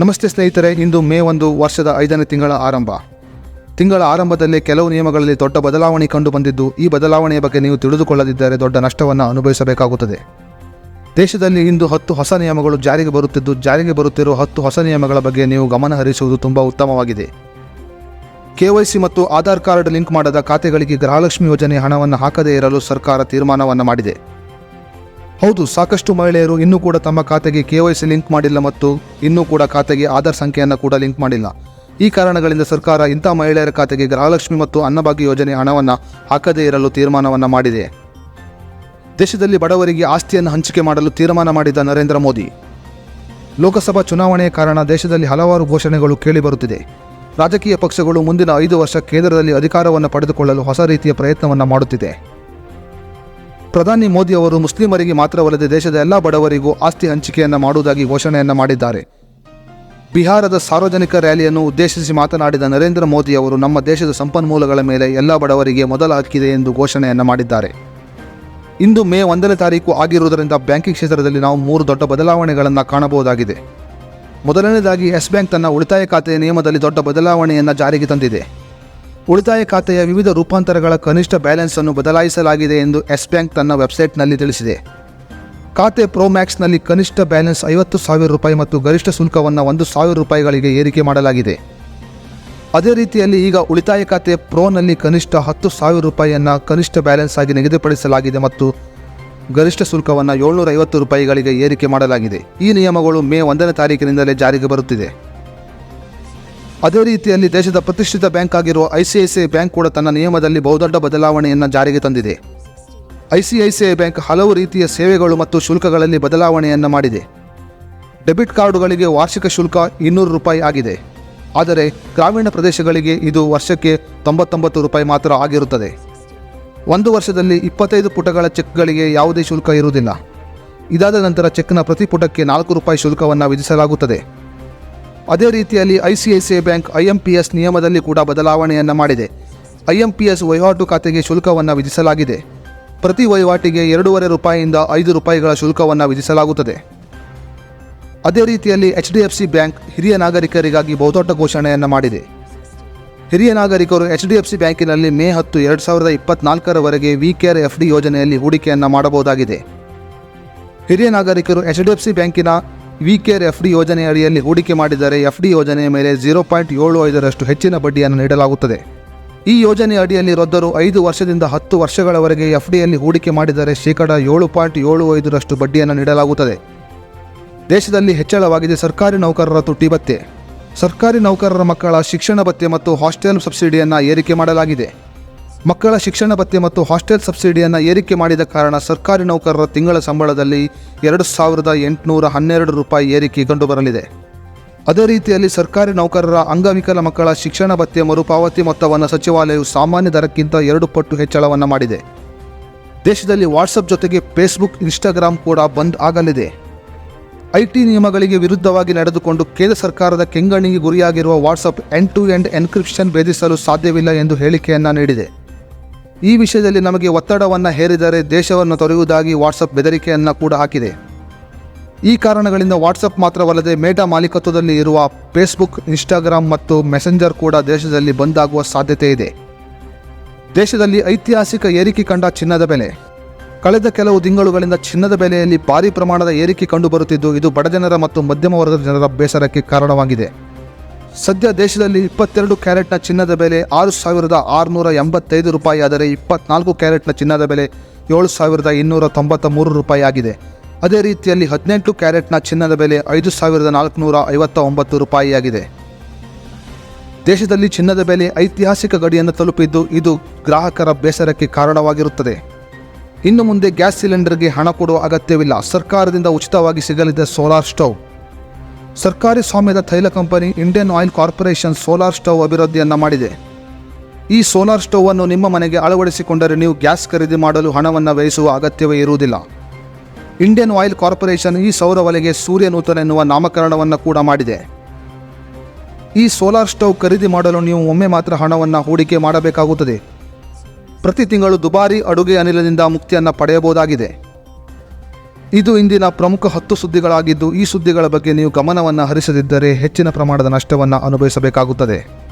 ನಮಸ್ತೆ ಸ್ನೇಹಿತರೆ, ಇಂದು ಮೇ ಒಂದು ವರ್ಷದ ಐದನೇ ತಿಂಗಳ ಆರಂಭ. ತಿಂಗಳ ಆರಂಭದಲ್ಲಿ ಕೆಲವು ನಿಯಮಗಳಲ್ಲಿ ದೊಡ್ಡ ಬದಲಾವಣೆ ಕಂಡು ಬಂದಿದ್ದು, ಈ ಬದಲಾವಣೆಯ ಬಗ್ಗೆ ನೀವು ತಿಳಿದುಕೊಳ್ಳದಿದ್ದರೆ ದೊಡ್ಡ ನಷ್ಟವನ್ನು ಅನುಭವಿಸಬೇಕಾಗುತ್ತದೆ. ದೇಶದಲ್ಲಿ ಇಂದು ಹತ್ತು ಹೊಸ ನಿಯಮಗಳು ಜಾರಿಗೆ ಬರುತ್ತಿದ್ದು, ಜಾರಿಗೆ ಬರುತ್ತಿರುವ ಹತ್ತು ಹೊಸ ನಿಯಮಗಳ ಬಗ್ಗೆ ನೀವು ಗಮನ ಹರಿಸುವುದು ತುಂಬ ಉತ್ತಮವಾಗಿದೆ. ಕೆವೈಸಿ ಮತ್ತು ಆಧಾರ್ ಕಾರ್ಡ್ ಲಿಂಕ್ ಮಾಡದ ಖಾತೆಗಳಿಗೆ ಗೃಹಲಕ್ಷ್ಮಿ ಯೋಜನೆ ಹಣವನ್ನು ಹಾಕದೇ ಇರಲು ಸರ್ಕಾರ ತೀರ್ಮಾನವನ್ನು ಮಾಡಿದೆ. ಹೌದು, ಸಾಕಷ್ಟು ಮಹಿಳೆಯರು ಇನ್ನೂ ಕೂಡ ತಮ್ಮ ಖಾತೆಗೆ ಕೆವೈಸಿ ಲಿಂಕ್ ಮಾಡಿಲ್ಲ ಮತ್ತು ಇನ್ನೂ ಕೂಡ ಖಾತೆಗೆ ಆಧಾರ್ ಸಂಖ್ಯೆಯನ್ನು ಕೂಡ ಲಿಂಕ್ ಮಾಡಿಲ್ಲ. ಈ ಕಾರಣಗಳಿಂದ ಸರ್ಕಾರ ಇಂಥ ಮಹಿಳೆಯರ ಖಾತೆಗೆ ಗೃಹಲಕ್ಷ್ಮಿ ಮತ್ತು ಅನ್ನಭಾಗ್ಯ ಯೋಜನೆ ಹಣವನ್ನು ಹಾಕದೇ ಇರಲು ತೀರ್ಮಾನವನ್ನು ಮಾಡಿದೆ. ದೇಶದಲ್ಲಿ ಬಡವರಿಗೆ ಆಸ್ತಿಯನ್ನು ಹಂಚಿಕೆ ಮಾಡಲು ತೀರ್ಮಾನ ಮಾಡಿದ ನರೇಂದ್ರ ಮೋದಿ. ಲೋಕಸಭಾ ಚುನಾವಣೆಯ ಕಾರಣ ದೇಶದಲ್ಲಿ ಹಲವಾರು ಘೋಷಣೆಗಳು ಕೇಳಿಬರುತ್ತಿದೆ ರಾಜಕೀಯ ಪಕ್ಷಗಳು ಮುಂದಿನ ಐದು ವರ್ಷ ಕೇಂದ್ರದಲ್ಲಿ ಅಧಿಕಾರವನ್ನು ಪಡೆದುಕೊಳ್ಳಲು ಹೊಸ ರೀತಿಯ ಪ್ರಯತ್ನವನ್ನು ಮಾಡುತ್ತಿದೆ. ಪ್ರಧಾನಿ ಮೋದಿ ಅವರು ಮುಸ್ಲಿಮರಿಗೆ ಮಾತ್ರವಲ್ಲದೆ ದೇಶದ ಎಲ್ಲ ಬಡವರಿಗೂ ಆಸ್ತಿ ಹಂಚಿಕೆಯನ್ನು ಮಾಡುವುದಾಗಿ ಘೋಷಣೆಯನ್ನು ಮಾಡಿದ್ದಾರೆ. ಬಿಹಾರದ ಸಾರ್ವಜನಿಕ ರ್ಯಾಲಿಯನ್ನು ಉದ್ದೇಶಿಸಿ ಮಾತನಾಡಿದ ನರೇಂದ್ರ ಮೋದಿ ಅವರು ನಮ್ಮ ದೇಶದ ಸಂಪನ್ಮೂಲಗಳ ಮೇಲೆ ಎಲ್ಲ ಬಡವರಿಗೆ ಮೊದಲ ಹಕ್ಕಿದೆ ಎಂದು ಘೋಷಣೆಯನ್ನು ಮಾಡಿದ್ದಾರೆ. ಇಂದು ಮೇ ಒಂದನೇ ತಾರೀಕು ಆಗಿರುವುದರಿಂದ ಬ್ಯಾಂಕಿಂಗ್ ಕ್ಷೇತ್ರದಲ್ಲಿ ನಾವು ಮೂರು ದೊಡ್ಡ ಬದಲಾವಣೆಗಳನ್ನು ಕಾಣಬಹುದಾಗಿದೆ. ಮೊದಲನೇದಾಗಿ ಯೆಸ್ ಬ್ಯಾಂಕ್ ತನ್ನ ಉಳಿತಾಯ ಖಾತೆಯ ನಿಯಮದಲ್ಲಿ ದೊಡ್ಡ ಬದಲಾವಣೆಯನ್ನು ಜಾರಿಗೆ ತಂದಿದೆ. ಉಳಿತಾಯ ಖಾತೆಯ ವಿವಿಧ ರೂಪಾಂತರಗಳ ಕನಿಷ್ಠ ಬ್ಯಾಲೆನ್ಸ್ ಅನ್ನು ಬದಲಾಯಿಸಲಾಗಿದೆ ಎಂದು ಎಸ್ ಬ್ಯಾಂಕ್ ತನ್ನ ವೆಬ್ಸೈಟ್ನಲ್ಲಿ ತಿಳಿಸಿದೆ. ಖಾತೆ ಪ್ರೋ ಮ್ಯಾಕ್ಸ್ನಲ್ಲಿ ಕನಿಷ್ಠ ಬ್ಯಾಲೆನ್ಸ್ ಐವತ್ತು ಸಾವಿರ ರೂಪಾಯಿ ಮತ್ತು ಗರಿಷ್ಠ ಶುಲ್ಕವನ್ನು ಒಂದು ಸಾವಿರ ರೂಪಾಯಿಗಳಿಗೆ ಏರಿಕೆ ಮಾಡಲಾಗಿದೆ. ಅದೇ ರೀತಿಯಲ್ಲಿ ಈಗ ಉಳಿತಾಯ ಖಾತೆ ಪ್ರೋನಲ್ಲಿ ಕನಿಷ್ಠ ಹತ್ತು ಸಾವಿರ ರೂಪಾಯಿಯನ್ನು ಕನಿಷ್ಠ ಬ್ಯಾಲೆನ್ಸ್ ಆಗಿ ನಿಗದಿಪಡಿಸಲಾಗಿದೆ ಮತ್ತು ಗರಿಷ್ಠ ಶುಲ್ಕವನ್ನು ಏಳ್ನೂರ ಐವತ್ತು ರೂಪಾಯಿಗಳಿಗೆ ಏರಿಕೆ ಮಾಡಲಾಗಿದೆ. ಈ ನಿಯಮಗಳು ಮೇ ಒಂದನೇ ತಾರೀಕಿನಿಂದಲೇ ಜಾರಿಗೆ ಬರುತ್ತಿದೆ. ಅದೇ ರೀತಿಯಲ್ಲಿ ದೇಶದ ಪ್ರತಿಷ್ಠಿತ ಬ್ಯಾಂಕ್ ಆಗಿರುವ ಐಸಿಐಸಿಐ ಬ್ಯಾಂಕ್ ಕೂಡ ತನ್ನ ನಿಯಮದಲ್ಲಿ ಬಹುದೊಡ್ಡ ಬದಲಾವಣೆಯನ್ನು ಜಾರಿಗೆ ತಂದಿದೆ. ಐಸಿಐಸಿಐ ಬ್ಯಾಂಕ್ ಹಲವು ರೀತಿಯ ಸೇವೆಗಳು ಮತ್ತು ಶುಲ್ಕಗಳಲ್ಲಿ ಬದಲಾವಣೆಯನ್ನು ಮಾಡಿದೆ. ಡೆಬಿಟ್ ಕಾರ್ಡುಗಳಿಗೆ ವಾರ್ಷಿಕ ಶುಲ್ಕ ಇನ್ನೂರು ರೂಪಾಯಿ ಆಗಿದೆ. ಆದರೆ ಗ್ರಾಮೀಣ ಪ್ರದೇಶಗಳಿಗೆ ಇದು ವರ್ಷಕ್ಕೆ ತೊಂಬತ್ತೊಂಬತ್ತು ರೂಪಾಯಿ ಮಾತ್ರ ಆಗಿರುತ್ತದೆ. ಒಂದು ವರ್ಷದಲ್ಲಿ ಇಪ್ಪತ್ತೈದು ಪುಟಗಳ ಚೆಕ್ಗಳಿಗೆ ಯಾವುದೇ ಶುಲ್ಕ ಇರುವುದಿಲ್ಲ. ಇದಾದ ನಂತರ ಚೆಕ್ನ ಪ್ರತಿ ಪುಟಕ್ಕೆ ನಾಲ್ಕು ರೂಪಾಯಿ ಶುಲ್ಕವನ್ನು ವಿಧಿಸಲಾಗುತ್ತದೆ. ಅದೇ ರೀತಿಯಲ್ಲಿ ಐಸಿಐಸಿಐ ಬ್ಯಾಂಕ್ ಐಎಂಪಿಎಸ್ ನಿಯಮದಲ್ಲಿ ಕೂಡ ಬದಲಾವಣೆಯನ್ನು ಮಾಡಿದೆ. ಐಎಂಪಿಎಸ್ ವಹಿವಾಟು ಖಾತೆಗೆ ಶುಲ್ಕವನ್ನು ವಿಧಿಸಲಾಗಿದೆ. ಪ್ರತಿ ವಹಿವಾಟಿಗೆ ಎರಡೂವರೆ ರೂಪಾಯಿಯಿಂದ ಐದು ರೂಪಾಯಿಗಳ ಶುಲ್ಕವನ್ನು ವಿಧಿಸಲಾಗುತ್ತದೆ. ಅದೇ ರೀತಿಯಲ್ಲಿ H D F C bank ಹಿರಿಯ ನಾಗರಿಕರಿಗಾಗಿ ಬಹುದೊಡ್ಡ ಘೋಷಣೆಯನ್ನು ಮಾಡಿದೆ. ಹಿರಿಯ ನಾಗರಿಕರು ಎಚ್ ಡಿ ಎಫ್ ಸಿ ಬ್ಯಾಂಕಿನಲ್ಲಿ ಮೇ ಹತ್ತು ಎರಡು ಸಾವಿರದ ಇಪ್ಪತ್ನಾಲ್ಕರವರೆಗೆ ವಿ ಕೇರ್ ಎಫ್ ಡಿ ಯೋಜನೆಯಲ್ಲಿ ಹೂಡಿಕೆಯನ್ನು ಮಾಡಬಹುದಾಗಿದೆ. ಹಿರಿಯ ನಾಗರಿಕರು ಎಚ್ ಡಿ ಎಫ್ ಸಿ ಬ್ಯಾಂಕಿನ ವಿ ಕೇರ್ ಎಫ್ ಡಿ ಯೋಜನೆ ಅಡಿಯಲ್ಲಿ ಹೂಡಿಕೆ ಮಾಡಿದರೆ ಎಫ್ ಡಿ ಯೋಜನೆಯ ಮೇಲೆ ಜೀರೋ ಪಾಯಿಂಟ್ ಏಳು ಐದರಷ್ಟು ಹೆಚ್ಚಿನ ಬಡ್ಡಿಯನ್ನು ನೀಡಲಾಗುತ್ತದೆ. ಈ ಯೋಜನೆ ಅಡಿಯಲ್ಲಿ ವೃದ್ಧರು ಐದು ವರ್ಷದಿಂದ ಹತ್ತು ವರ್ಷಗಳವರೆಗೆ ಎಫ್ ಡಿಯಲ್ಲಿ ಹೂಡಿಕೆ ಮಾಡಿದರೆ ಶೇಕಡ ಏಳು ಪಾಯಿಂಟ್ ಏಳು ಐದರಷ್ಟು ಬಡ್ಡಿಯನ್ನು ನೀಡಲಾಗುತ್ತದೆ. ದೇಶದಲ್ಲಿ ಹೆಚ್ಚಳವಾಗಿದೆ ಸರ್ಕಾರಿ ನೌಕರರ ತುಟ್ಟಿ ಭತ್ಯೆ ಸರ್ಕಾರಿ ನೌಕರರ ಮಕ್ಕಳ ಶಿಕ್ಷಣ ಭತ್ಯೆ ಮತ್ತು ಹಾಸ್ಟೆಲ್ ಸಬ್ಸಿಡಿಯನ್ನು ಏರಿಕೆ ಮಾಡಲಾಗಿದೆ. ಮಕ್ಕಳ ಶಿಕ್ಷಣ ಭತ್ಯೆ ಮತ್ತು ಹಾಸ್ಟೆಲ್ ಸಬ್ಸಿಡಿಯನ್ನು ಏರಿಕೆ ಮಾಡಿದ ಕಾರಣ ಸರ್ಕಾರಿ ನೌಕರರ ತಿಂಗಳ ಸಂಬಳದಲ್ಲಿ ಎರಡು ಸಾವಿರದ ಎಂಟುನೂರ ಹನ್ನೆರಡು ರೂಪಾಯಿ ಏರಿಕೆ ಕಂಡುಬರಲಿದೆ. ಅದೇ ರೀತಿಯಲ್ಲಿ ಸರ್ಕಾರಿ ನೌಕರರ ಅಂಗವಿಕಲ ಮಕ್ಕಳ ಶಿಕ್ಷಣ ಭತ್ಯೆ ಮರುಪಾವತಿ ಮೊತ್ತವನ್ನು ಸಚಿವಾಲಯವು ಸಾಮಾನ್ಯ ದರಕ್ಕಿಂತ ಎರಡು ಪಟ್ಟು ಹೆಚ್ಚಳವನ್ನು ಮಾಡಿದೆ. ದೇಶದಲ್ಲಿ ವಾಟ್ಸಪ್ ಜೊತೆಗೆ ಫೇಸ್ಬುಕ್ ಇನ್ಸ್ಟಾಗ್ರಾಮ್ ಕೂಡ ಬಂದ್ ಆಗಲಿದೆ. ಐಟಿ ನಿಯಮಗಳಿಗೆ ವಿರುದ್ಧವಾಗಿ ನಡೆದುಕೊಂಡು ಕೇಂದ್ರ ಸರ್ಕಾರದ ಕೆಂಗಣ್ಣಿಗೆ ಗುರಿಯಾಗಿರುವ WhatsApp end to end encryption ಭೇದಿಸಲು ಸಾಧ್ಯವಿಲ್ಲ ಎಂದು ಹೇಳಿಕೆಯನ್ನು ನೀಡಿದೆ. ಈ ವಿಷಯದಲ್ಲಿ ನಮಗೆ ಒತ್ತಡವನ್ನು ಹೇರಿದರೆ ದೇಶವನ್ನು ತೊರೆಯುವುದಾಗಿ ವಾಟ್ಸಪ್ ಬೆದರಿಕೆಯನ್ನು ಕೂಡ ಹಾಕಿದೆ. ಈ ಕಾರಣಗಳಿಂದ ವಾಟ್ಸಪ್ ಮಾತ್ರವಲ್ಲದೆ ಮೇಟಾ ಮಾಲೀಕತ್ವದಲ್ಲಿ ಇರುವ ಫೇಸ್ಬುಕ್ ಇನ್ಸ್ಟಾಗ್ರಾಮ್ ಮತ್ತು ಮೆಸೆಂಜರ್ ಕೂಡ ದೇಶದಲ್ಲಿ ಬಂದಾಗುವ ಸಾಧ್ಯತೆ ಇದೆ. ದೇಶದಲ್ಲಿ ಐತಿಹಾಸಿಕ ಏರಿಕೆ ಕಂಡ ಚಿನ್ನದ ಬೆಲೆ. ಕಳೆದ ಕೆಲವು ತಿಂಗಳುಗಳಿಂದ ಚಿನ್ನದ ಬೆಲೆಯಲ್ಲಿ ಭಾರಿ ಪ್ರಮಾಣದ ಏರಿಕೆ ಕಂಡುಬರುತ್ತಿದ್ದು, ಇದು ಬಡಜನರ ಮತ್ತು ಮಧ್ಯಮ ವರ್ಗದ ಜನರ ಬೇಸರಕ್ಕೆ ಕಾರಣವಾಗಿದೆ. ಸದ್ಯ ದೇಶದಲ್ಲಿ ಇಪ್ಪತ್ತೆರಡು ಕ್ಯಾರೆಟ್ನ ಚಿನ್ನದ ಬೆಲೆ ಆರು ಸಾವಿರದ ಆರುನೂರ ಎಂಬತ್ತೈದು ರೂಪಾಯಿ ಆದರೆ ಇಪ್ಪತ್ನಾಲ್ಕು ಕ್ಯಾರೆಟ್ನ ಚಿನ್ನದ ಬೆಲೆ ಏಳು ಸಾವಿರದ ಇನ್ನೂರ ತೊಂಬತ್ತ ಮೂರು ರೂಪಾಯಿ ಆಗಿದೆ. ಅದೇ ರೀತಿಯಲ್ಲಿ ಹದಿನೆಂಟು ಕ್ಯಾರೆಟ್ನ ಚಿನ್ನದ ಬೆಲೆ ಐದು ಸಾವಿರದ ನಾಲ್ಕುನೂರ ಐವತ್ತ ಒಂಬತ್ತು ರೂಪಾಯಿಯಾಗಿದೆ ದೇಶದಲ್ಲಿ ಚಿನ್ನದ ಬೆಲೆ ಐತಿಹಾಸಿಕ ಗಡಿಯನ್ನು ತಲುಪಿದ್ದು ಇದು ಗ್ರಾಹಕರ ಬೇಸರಕ್ಕೆ ಕಾರಣವಾಗಿರುತ್ತದೆ. ಇನ್ನು ಮುಂದೆ ಗ್ಯಾಸ್ ಸಿಲಿಂಡರ್ಗೆ ಹಣ ಕೊಡುವ ಅಗತ್ಯವಿಲ್ಲ. ಸರ್ಕಾರದಿಂದ ಉಚಿತವಾಗಿ ಸಿಗಲಿದೆ ಸೋಲಾರ್ ಸ್ಟವ್. ಸರ್ಕಾರಿ ಸ್ವಾಮ್ಯದ ತೈಲ company Indian Oil Corporation solar stove ಅಭಿವೃದ್ಧಿಯನ್ನು ಮಾಡಿದೆ. ಈ ಸೋಲಾರ್ ಸ್ಟವ್ ಅನ್ನು ನಿಮ್ಮ ಮನೆಗೆ ಅಳವಡಿಸಿಕೊಂಡರೆ ನೀವು ಗ್ಯಾಸ್ ಖರೀದಿ ಮಾಡಲು ಹಣವನ್ನು ವ್ಯಯಿಸುವ ಅಗತ್ಯವೇ ಇರುವುದಿಲ್ಲ. ಇಂಡಿಯನ್ ಆಯಿಲ್ ಕಾರ್ಪೊರೇಷನ್ ಈ ಸೌರ ಸೂರ್ಯ ನೂತನ ಎನ್ನುವ ನಾಮಕರಣವನ್ನು ಕೂಡ ಮಾಡಿದೆ. ಈ ಸೋಲಾರ್ ಸ್ಟವ್ ಖರೀದಿ ಮಾಡಲು ನೀವು ಒಮ್ಮೆ ಮಾತ್ರ ಹಣವನ್ನು ಹೂಡಿಕೆ ಮಾಡಬೇಕಾಗುತ್ತದೆ. ಪ್ರತಿ ತಿಂಗಳು ದುಬಾರಿ ಅಡುಗೆ ಅನಿಲದಿಂದ ಮುಕ್ತಿಯನ್ನು ಪಡೆಯಬಹುದಾಗಿದೆ. ಇದು ಇಂದಿನ ಪ್ರಮುಖ ಹತ್ತು ಸುದ್ದಿಗಳಾಗಿದ್ದು ಈ ಸುದ್ದಿಗಳ ಬಗ್ಗೆ ನೀವು ಗಮನವನ್ನು ಹರಿಸದಿದ್ದರೆ ಹೆಚ್ಚಿನ ಪ್ರಮಾಣದ ನಷ್ಟವನ್ನು ಅನುಭವಿಸಬೇಕಾಗುತ್ತದೆ.